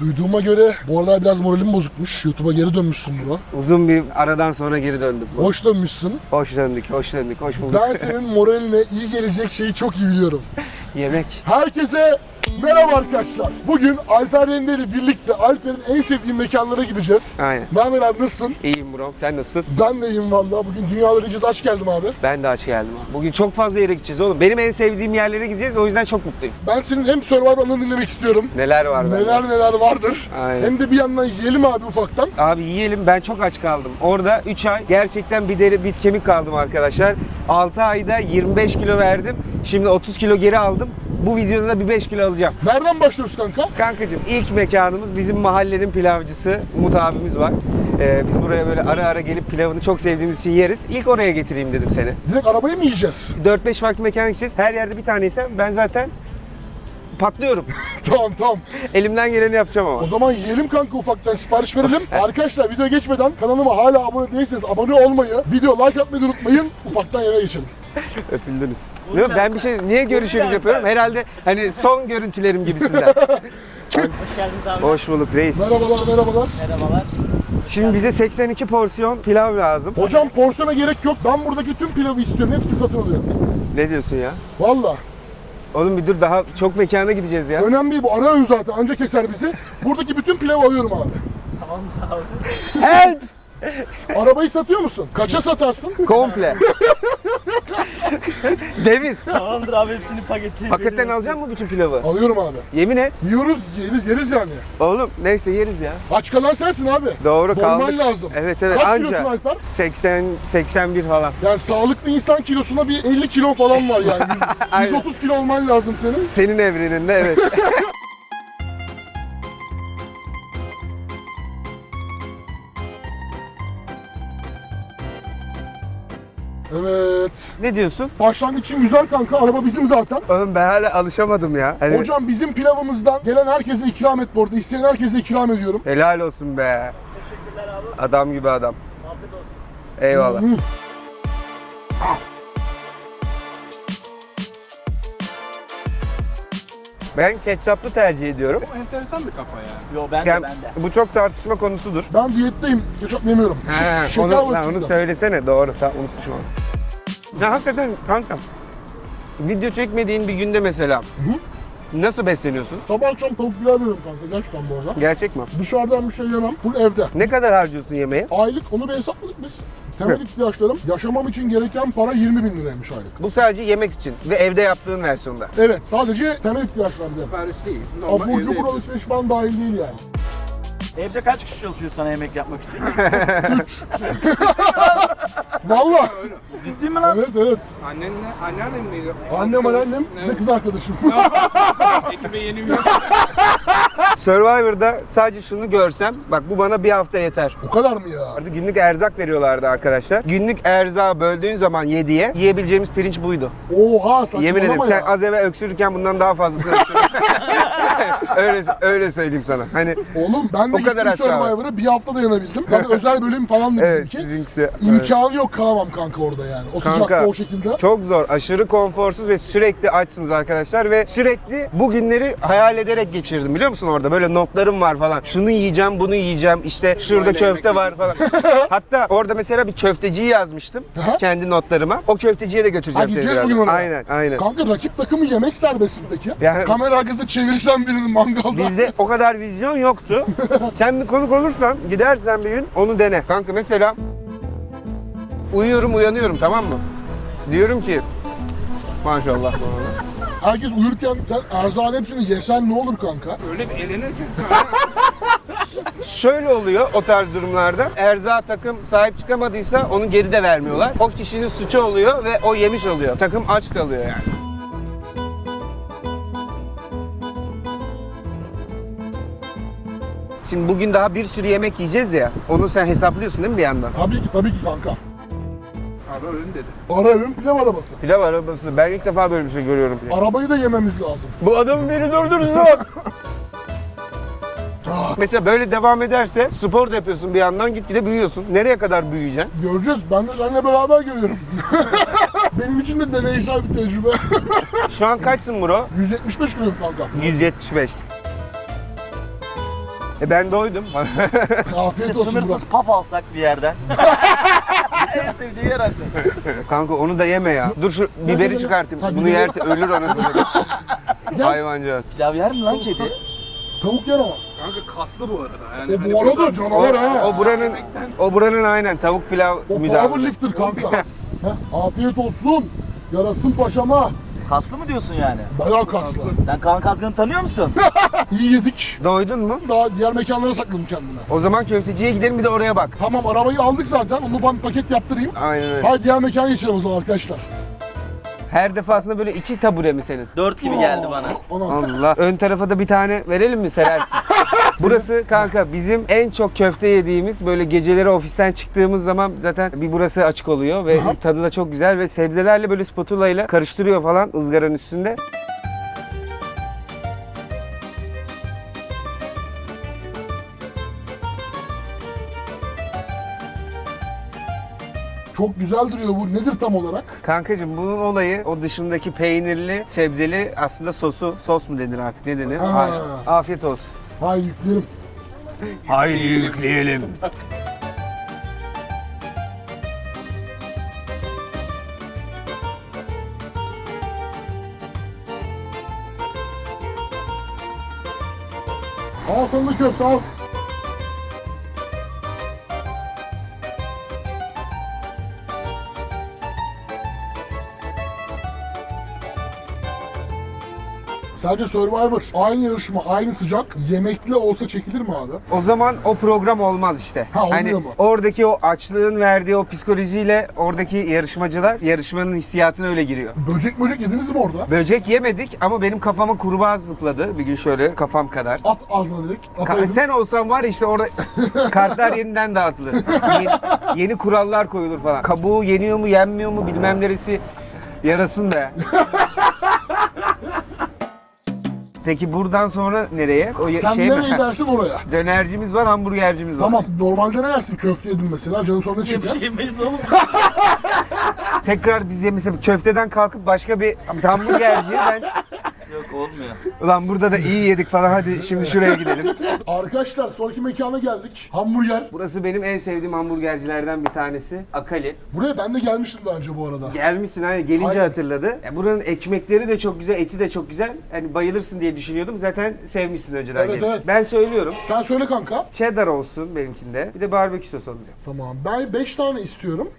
Duyduğuma göre bu aralar biraz moralim bozukmuş. YouTube'a geri dönmüşsün bro. Uzun bir aradan sonra geri döndüm. Hoş dönmüşsün. Hoş döndük, hoş döndük, hoş bulduk. Ben senin moraline iyi gelecek şeyi çok iyi biliyorum. Yemek. Herkese merhaba arkadaşlar. Bugün Alper Rende ile birlikte Alper'in en sevdiği mekanlara gideceğiz. Aynen. Ne haber abi nasılsın? İyiyim bro. Sen nasılsın? Ben de iyiyim valla. Bugün dünyaları gideceğiz. Aç geldim abi. Ben de aç geldim. Bugün çok fazla yere gideceğiz oğlum. Benim en sevdiğim yerlere gideceğiz. O yüzden çok mutluyum. Ben senin hem Survivor'ını dinlemek istiyorum. Neler var bende? Neler neler vardır. Aynen. Hem de bir yandan yiyelim abi ufaktan. Abi yiyelim ben çok aç kaldım. Orada 3 ay gerçekten bir deri bit kemik kaldım arkadaşlar. 6 ayda 25 kilo verdim. Şimdi 30 kilo geri aldım. Bu videoda da bir 5 kilo alacağım. Nereden başlıyoruz kanka? Kankacığım ilk mekanımız bizim mahallenin pilavcısı Umut abimiz var. Ee, biz buraya böyle ara ara gelip pilavını çok sevdiğimiz için yeriz. İlk oraya getireyim dedim seni. Direkt arabayı mı yiyeceğiz? 4-5 farklı mekana gideceğiz. Her yerde bir taneysem ben zaten patlıyorum. tamam tamam. Elimden geleni yapacağım ama. O zaman yiyelim kanka ufaktan sipariş verelim. Arkadaşlar video geçmeden kanalıma hala abone değilseniz abone olmayı, video like atmayı unutmayın. Ufaktan yere geçelim. Öpüldünüz. Değil mi? Ben bir şey niye görüşürüz yapıyorum? Herhalde hani son görüntülerim gibisinden. Hoş geldiniz abi. Hoş bulduk reis. Merhabalar merhabalar. Merhabalar. Şimdi bize 82 porsiyon pilav lazım. Hocam porsiyona gerek yok. Ben buradaki tüm pilavı istiyorum. Hepsi satın alıyor. Ne diyorsun ya? Valla. Oğlum bir dur daha çok mekana gideceğiz ya. Önemli değil bu. Ara ön zaten. Anca keser bizi. Buradaki bütün pilavı alıyorum abi. Tamam abi. Help! Arabayı satıyor musun? Kaça satarsın? Komple. Devir. Tamamdır abi hepsini paketleyelim. Hakikaten alacak mı bütün pilavı? Alıyorum abi. Yemin et. Yiyoruz, yeriz, yeriz yani. Oğlum neyse yeriz ya. Aç kalan sensin abi. Doğru Normal kaldık. lazım. Evet evet Kaç anca. kilosun Alper? 80 81 falan. Yani sağlıklı insan kilosuna bir 50 kilo falan var yani. Yüz- Aynen. 130 kilo olman lazım senin. Senin evreninde evet. Evet. ne diyorsun? Başlangıç için güzel kanka. Araba bizim zaten. Oğlum ben hala alışamadım ya. Hani Hocam bizim pilavımızdan gelen herkese ikram et bu arada. İsteyen herkese ikram ediyorum. helal olsun be. Teşekkürler abi. Adam gibi adam. Afiyet olsun. Eyvallah. Ben ketçaplı tercih ediyorum. enteresan bir kafa ya. Yo ben de Yani ben de. bu çok tartışma konusudur. Ben diyetteyim. Ketçap yemiyorum. He, Şeker onu, var lan onu söylesene doğru. Tamam unutmuşum onu. Ya hakikaten kanka. Video çekmediğin bir günde mesela nasıl besleniyorsun? Sabah akşam tavuk pilav veriyorum kanka. Gerçekten bu arada. Gerçek mi? Dışarıdan bir şey yemem. Full evde. Ne kadar harcıyorsun yemeğe? Aylık onu bir hesapladık biz. Temel ihtiyaçlarım. Yaşamam için gereken para 20 bin liraymış aylık. Bu sadece yemek için ve evde yaptığın versiyonda. Evet sadece temel ihtiyaçlar bize. Sipariş değil. Normal Abur evde cubur yapıyorsun. alışveriş falan dahil değil yani. Evde kaç kişi çalışıyor sana yemek yapmak için? Valla. Ciddi mi lan? Evet evet. Annenle, anneannen miydi? Annem anneannem Evet. kız arkadaşım. Ekibe yeni bir Survivor'da sadece şunu görsem, bak bu bana bir hafta yeter. o kadar mı ya? Artık günlük erzak veriyorlardı arkadaşlar. Günlük erzağı böldüğün zaman 7'ye yiyebileceğimiz pirinç buydu. Oha saçmalama Yemin ederim ya. sen az evvel öksürürken bundan daha fazlasını öksürüyorsun. öyle, öyle söyleyeyim sana. Hani Oğlum ben de O kadar gittim hatta var. Survivor'a bir hafta dayanabildim. Zaten özel bölüm falan da evet bizimki. sizinkisi. İmkanı yok kalamam kanka orada yani. O Kanka, sıcakta o şekilde. Çok zor, aşırı konforsuz ve sürekli açsınız arkadaşlar ve sürekli bu günleri hayal ederek geçirdim biliyor musun orada? Böyle notlarım var falan. Şunu yiyeceğim, bunu yiyeceğim. İşte şurada köfte var falan. Hatta orada mesela bir köfteciyi yazmıştım Aha. kendi notlarıma. O köfteciye de götüreceğim Ha, seni. gideceğiz birazdan. bugün oraya. Aynen, aynen. Kanka rakip takımı yemek serbest mi peki? Yani- Kamera arkasında çevirsen birini mangalda. Bizde o kadar vizyon yoktu. Sen bir konuk olursan, gidersen bir gün onu dene. Kanka mesela uyuyorum uyanıyorum tamam mı? Diyorum ki maşallah. Herkes uyurken sen erzağın hepsini yesen ne olur kanka? öyle bir elenirken. Şöyle oluyor o tarz durumlarda. Erza takım sahip çıkamadıysa onu geri de vermiyorlar. O kişinin suçu oluyor ve o yemiş oluyor. Takım aç kalıyor yani. Şimdi bugün daha bir sürü yemek yiyeceğiz ya. Onu sen hesaplıyorsun değil mi bir yandan? Tabii ki tabii ki kanka. Abi öyle dedi. Ara evin pilav arabası. Pilav arabası. Ben ilk defa böyle bir şey görüyorum. Arabayı da yememiz lazım. Bu adam beni durdursun. Mesela böyle devam ederse spor da yapıyorsun bir yandan gitgide büyüyorsun. Nereye kadar büyüyeceksin? Göreceğiz. Ben de seninle beraber görüyorum. Benim için de deneysel bir tecrübe. Şu an kaçsın bro? 175 kilo kanka. 175. E ben doydum. Afiyet olsun Burak. Sınırsız paf alsak bir yerden. en sevdiği yer haklı. Kanka onu da yeme ya. Dur şu biberi çıkartayım. Ha, Bunu biberi- yerse ölür anasını. Gel. Hayvancağız. Pilav yer mi lan kedi? Tavuk yer ama. Kanka kaslı bu arada. Yani O hani bu arada O, canavar ha. o buranın o buranın aynen tavuk pilav O müdavimi. powerlifter kanka. Heh, afiyet olsun. Yarasın paşama. Kaslı mı diyorsun yani? Bayağı kaslı. Sen Kaan Kazgan'ı tanıyor musun? İyi yedik. Doydun mu? Daha diğer mekanlara sakladım kendime. O zaman köfteciye gidelim bir de oraya bak. Tamam arabayı aldık zaten. Onu ben paket yaptırayım. Aynen öyle. Hadi diğer mekana geçelim o zaman arkadaşlar. Her defasında böyle iki tabure mi senin? Dört gibi geldi bana. Ana. Allah. Ön tarafa da bir tane verelim mi serersin? burası kanka bizim en çok köfte yediğimiz böyle geceleri ofisten çıktığımız zaman zaten bir burası açık oluyor ve tadı da çok güzel ve sebzelerle böyle spatula ile karıştırıyor falan ızgaranın üstünde. Çok güzel duruyor bu. Nedir tam olarak? Kankacığım bunun olayı o dışındaki peynirli, sebzeli aslında sosu, sos mu denir artık ne denir? Ha. Afiyet olsun. Haydi yükleyelim. Haydi yükleyelim. Al sana köfte al. Sadece Survivor, aynı yarışma, aynı sıcak, yemekli olsa çekilir mi abi? O zaman o program olmaz işte. Ha, olmuyor hani mu? oradaki o açlığın verdiği o psikolojiyle oradaki yarışmacılar yarışmanın hissiyatına öyle giriyor. Böcek böcek yediniz mi orada? Böcek yemedik ama benim kafama kurbağa zıpladı bir gün şöyle kafam kadar. At ağzına direkt. Ka- sen olsan var işte orada kartlar yeniden dağıtılır. Yeni, yeni kurallar koyulur falan. Kabuğu yeniyor mu yenmiyor mu bilmem neresi yarasın be. Peki buradan sonra nereye? O Sen şey nereye mi? gidersin oraya. Dönercimiz var, hamburgercimiz var. Tamam, normalde ne yersin? Köfte yedin mesela, canın sonra ne Bir çeker? şey yemeyiz oğlum. Tekrar biz mesela köfteden kalkıp başka bir mesela hamburgerciye ben olmuyor. ulan burada da iyi yedik falan hadi şimdi şuraya gidelim. Arkadaşlar sonraki mekana geldik. Hamburger. Burası benim en sevdiğim hamburgercilerden bir tanesi. Akali. Buraya ben de gelmiştim daha önce bu arada. Gelmişsin hani gelince Aynen. hatırladı. Ya buranın ekmekleri de çok güzel, eti de çok güzel. Hani bayılırsın diye düşünüyordum. Zaten sevmişsin önceden Evet, gelip. evet. Ben söylüyorum. Sen söyle kanka. Cheddar olsun benimkinde. Bir de barbekü sos olacak. Tamam. Ben 5 tane istiyorum.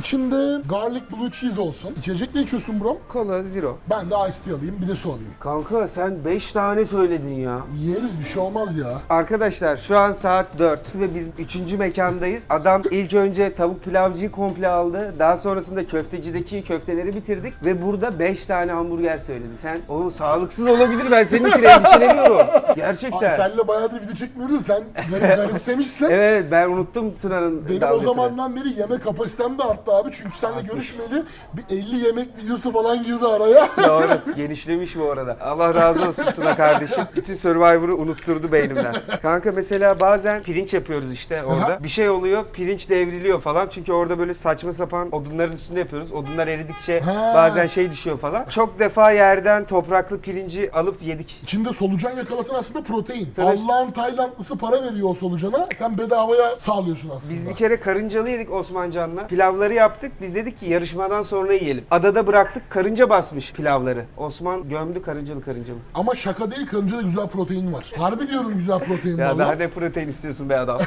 İçinde garlic blue cheese olsun. İçecek ne içiyorsun bro? Kola zero. Ben de iced tea alayım, bir de su alayım. Kanka sen 5 tane söyledin ya. Yeriz bir şey olmaz ya. Arkadaşlar şu an saat 4 ve biz 3. mekandayız. Adam ilk önce tavuk pilavcıyı komple aldı. Daha sonrasında köftecideki köfteleri bitirdik ve burada 5 tane hamburger söyledi. Sen oğlum sağlıksız olabilir ben senin için endişeleniyorum. Abi Gerçekten. senle bayağıdır video çekmiyoruz. Sen garip, garipsemişsin. Evet ben unuttum Tuna'nın Benim o zamandan beri yeme kapasitem de arttı abi. Çünkü seninle görüşmeli bir 50 yemek videosu falan girdi araya. Doğru. Genişlemiş bu arada. Allah razı olsun Tuna kardeşim. Bütün Survivor'ı unutturdu beynimden. Kanka mesela bazen pirinç yapıyoruz işte orada. Bir şey oluyor, pirinç devriliyor falan. Çünkü orada böyle saçma sapan odunların üstünde yapıyoruz. Odunlar eridikçe Ha. bazen şey düşüyor falan. Çok defa yerden topraklı pirinci alıp yedik. İçinde solucan yakalasın aslında protein. Tabii. Allah'ın Taylandlısı para veriyor o solucana. Sen bedavaya sağlıyorsun aslında. Biz bir kere karıncalı yedik Osmancan'la. Pilavları yaptık. Biz dedik ki yarışmadan sonra yiyelim. Adada bıraktık. Karınca basmış pilavları. Osman gömdü karıncalı karıncalı. Ama şaka değil karıncada güzel protein var. Harbi diyorum güzel protein var Ya daha ne protein istiyorsun be adam?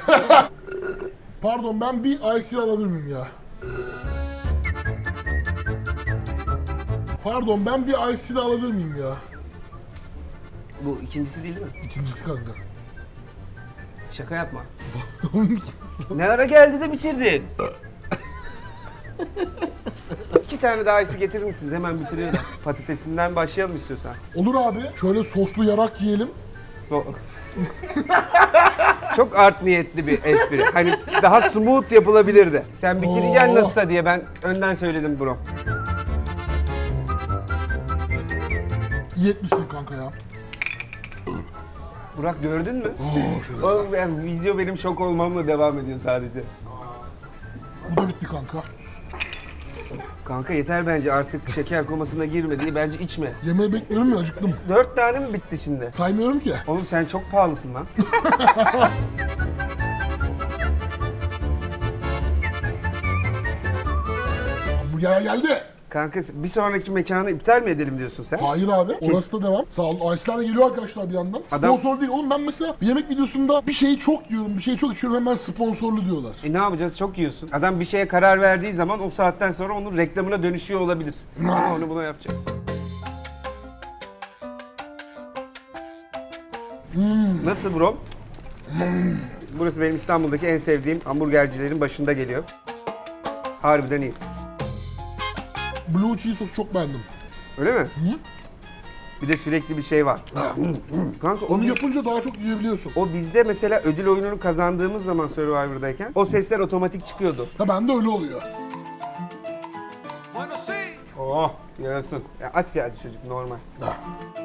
Pardon ben bir IC alabilir miyim ya? Pardon ben bir IC de alabilir miyim ya? Bu ikincisi değil mi? İkincisi kanka. Şaka yapma. ne ara geldi de bitirdin? İki tane daha iyisi getirir misiniz? Hemen bitiriyorum. Patatesinden başlayalım istiyorsan. Olur abi. Şöyle soslu yarak yiyelim. So- Çok art niyetli bir espri. Hani daha smooth yapılabilirdi. Sen bitireceksin Oo. nasılsa diye ben önden söyledim bro. İyi etmişsin kanka ya. Burak gördün mü? Oo şöyle. Oğlum yani video benim şok olmamla devam ediyor sadece. Bu da bitti kanka. Kanka yeter bence artık şeker komasına girme diye bence içme. Yemeği bekliyorum ya acıktım. Dört tane mi bitti şimdi? Saymıyorum ki. Oğlum sen çok pahalısın lan. Hamburger geldi. Kanka bir sonraki mekanı iptal mi edelim diyorsun sen? Hayır abi. Orası da devam. Sağ olun. Ice'lar da geliyor arkadaşlar bir yandan. Adam- Sponsor değil. Oğlum ben mesela bir yemek videosunda bir şeyi çok yiyorum, bir şeyi çok içiyorum hemen sponsorlu diyorlar. E ne yapacağız? Çok yiyorsun. Adam bir şeye karar verdiği zaman o saatten sonra onun reklamına dönüşüyor olabilir. Ama onu buna yapacak. Nasıl bro? Burası benim İstanbul'daki en sevdiğim hamburgercilerin başında geliyor. Harbiden iyi. Blue cheese sosu çok beğendim. Öyle mi? Bir de sürekli bir şey var. Kanka o, Onu biz- yapınca daha çok yiyebiliyorsun. o bizde mesela ödül oyununu kazandığımız zaman Survivor'dayken o sesler otomatik çıkıyordu. Ha bende öyle oluyor. Oh yarasın. Ya aç geldi çocuk normal. Camina.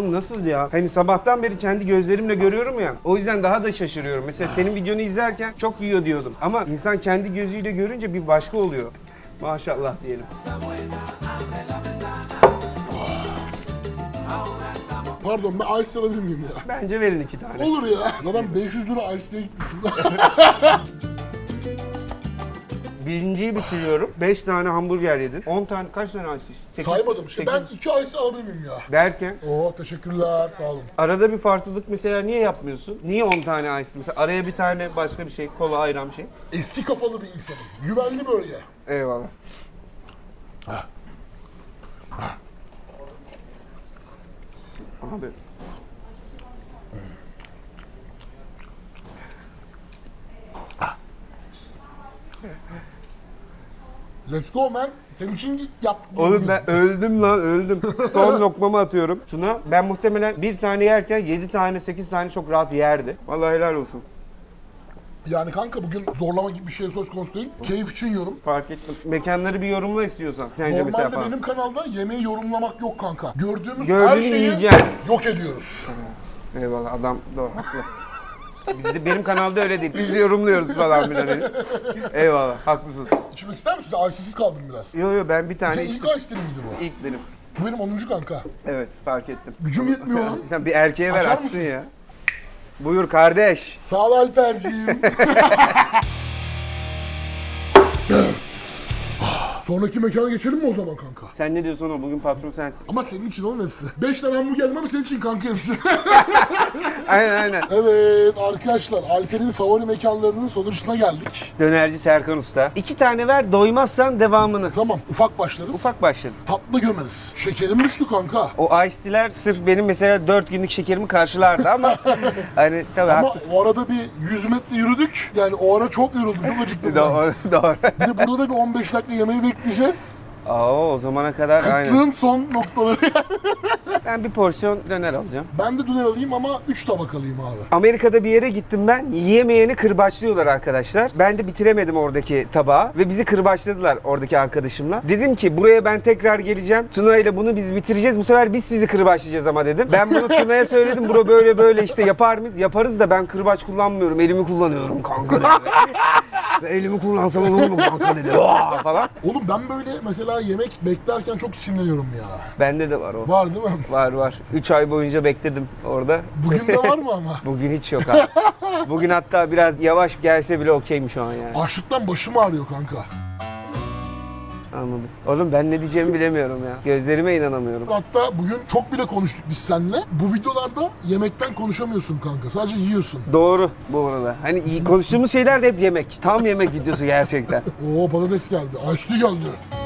Oğlum nasıl ya? Hani sabahtan beri kendi gözlerimle görüyorum ya. O yüzden daha da şaşırıyorum. Mesela senin videonu izlerken çok yiyor diyordum. Ama insan kendi gözüyle görünce bir başka oluyor. Maşallah diyelim. Pardon ben ice alabilir miyim ya? Bence verin iki tane. Olur ya. Zaten 500 lira ice diye gitmişim. Birinciyi bitiriyorum. 5 tane hamburger yedin. 10 tane kaç tane ice içtin? Saymadım. Sekiz- ben 2 ice alabilir miyim ya? Derken Oo teşekkürler. Sağ olun. arada bir farklılık mesela niye yapmıyorsun? Niye 10 tane ice? Mesela araya bir tane başka bir şey, kola, ayran bir şey. Eski kafalı bir insanım. Güvenli bölge. Eyvallah. Abi. Let's go man. Senin için yaptım. Oğlum ben öldüm lan öldüm. Son lokmamı atıyorum. Tuna ben muhtemelen bir tane yerken 7 tane 8 tane çok rahat yerdi. Vallahi helal olsun. Yani kanka bugün zorlama gibi bir şey söz konusu değil. Keyif için yiyorum. Fark ettim. Mekanları bir yorumla istiyorsan. Sence mesela Normalde falan. benim kanalda yemeği yorumlamak yok kanka. Gördüğümüz Gördüğünü her şeyi yiyeceksin. yok ediyoruz. Eyvallah adam doğru haklı. Bizde benim kanalda öyle değil. Biz yorumluyoruz falan filan. hani. Eyvallah haklısın. İçmek ister misin? Ice'siz kaldım biraz. Yo yo ben bir tane Senin ilk içtim. ice miydi bu? İlk benim. Bu benim 10. kanka. Evet fark ettim. Gücüm yetmiyor lan. Sen bir erkeğe ver Açar açsın mısın? ya. Buyur kardeş. Sağ ol Alperciğim. Sonraki mekana geçelim mi o zaman kanka? Sen ne diyorsun o bugün patron sensin. Ama senin için oğlum hepsi. 5 tane hamburger yedim ama senin için kanka hepsi. Aynen aynen. evet arkadaşlar Alper'in favori mekanlarının sonucuna geldik. Dönerci Serkan Usta. İki tane ver doymazsan devamını. Tamam ufak başlarız. Ufak başlarız. Tatlı gömeriz. Şekerim düştü kanka. O ice sırf benim mesela 4 günlük şekerimi karşılardı ama hani tabii Ama haklısın. o arada bir 100 metre yürüdük. Yani o ara çok yoruldum. Çok acıktım. ben. Doğru, doğru. Bir de burada da bir 15 dakika yemeği Às Aa, o zamana kadar aynen. Kıtlığın son noktaları. Ben bir porsiyon döner alacağım. ben de döner alayım ama 3 tabak alayım abi. Amerika'da bir yere gittim ben. Yiyemeyeni kırbaçlıyorlar arkadaşlar. Ben de bitiremedim oradaki tabağı ve bizi kırbaçladılar oradaki arkadaşımla. Dedim ki buraya ben tekrar geleceğim. Tuna ile bunu biz bitireceğiz. Bu sefer biz sizi kırbaçlayacağız ama dedim. Ben bunu Tuna'ya söyledim. Bura böyle böyle işte yapar mıyız? Yaparız da ben kırbaç kullanmıyorum. Elimi kullanıyorum kanka dedi. Elimi kullansam olur mu kanka dedi. Falan. Oğlum ben böyle mesela yemek beklerken çok sinirleniyorum ya. Bende de var o. Var değil mi? Var var. 3 ay boyunca bekledim orada. Bugün de var mı ama? Bugün hiç yok abi. Bugün hatta biraz yavaş gelse bile okeyim şu an yani. Açlıktan başım ağrıyor kanka. Anladım. Oğlum ben ne diyeceğimi bilemiyorum ya. Gözlerime inanamıyorum. Hatta bugün çok bile konuştuk biz seninle. Bu videolarda yemekten konuşamıyorsun kanka. Sadece yiyorsun. Doğru bu arada. Hani iyi konuştuğumuz şeyler de hep yemek. Tam yemek videosu gerçekten. Oo patates geldi. Açlı geldi.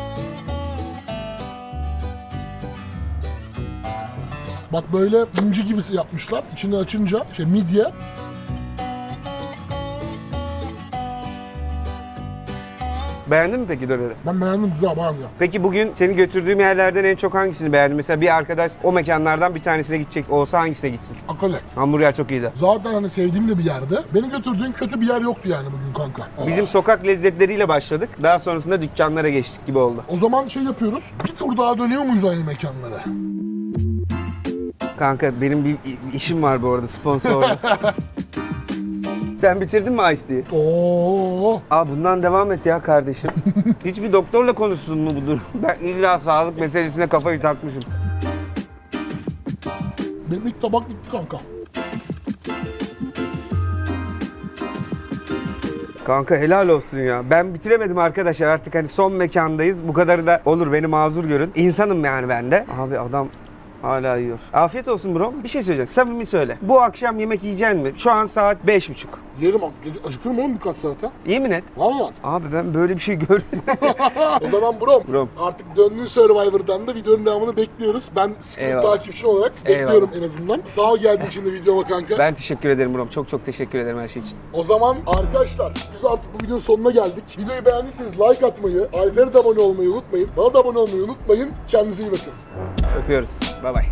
Bak böyle inci gibisi yapmışlar. İçini açınca şey midye. Beğendin mi peki döneri? Ben beğendim güzel bayağı güzel. Peki bugün seni götürdüğüm yerlerden en çok hangisini beğendin? Mesela bir arkadaş o mekanlardan bir tanesine gidecek olsa hangisine gitsin? Akale. Hamburger çok iyiydi. Zaten hani sevdiğim de bir yerde. Beni götürdüğün kötü bir yer yoktu yani bugün kanka. Bizim sokak lezzetleriyle başladık. Daha sonrasında dükkanlara geçtik gibi oldu. O zaman şey yapıyoruz. Bir tur daha dönüyor muyuz aynı mekanlara? Kanka benim bir işim var bu arada sponsorla. Sen bitirdin mi Ice Tea'yi? Oo. Aa bundan devam et ya kardeşim. Hiçbir doktorla konuştun mu bu durum? Ben illa sağlık meselesine kafayı takmışım. Benim ilk tabak bitti kanka. Kanka helal olsun ya. Ben bitiremedim arkadaşlar artık hani son mekandayız. Bu kadarı da olur beni mazur görün. İnsanım yani ben de. Abi adam hala yiyor. Afiyet olsun bro. Bir şey söyleyeceğim. Samimi söyle. Bu akşam yemek yiyeceksin mi? Şu an saat beş buçuk. Yerim gece acıkır mı oğlum birkaç saate? Yemin et. Valla. Abi ben böyle bir şey görmedim. O zaman brom. Brom. Artık döndüğün Survivor'dan da videonun devamını bekliyoruz. Ben sıkı Eyvallah. takipçi olarak Eyvallah. bekliyorum en azından. Sağ ol geldiğin için de videoma kanka. ben teşekkür ederim bro. Çok çok teşekkür ederim her şey için. O zaman arkadaşlar biz artık bu videonun sonuna geldik. Videoyu beğendiyseniz like atmayı, Alper'e de abone olmayı unutmayın. Bana da abone olmayı unutmayın. Kendinize iyi bakın. Öpüyoruz. Bay bay.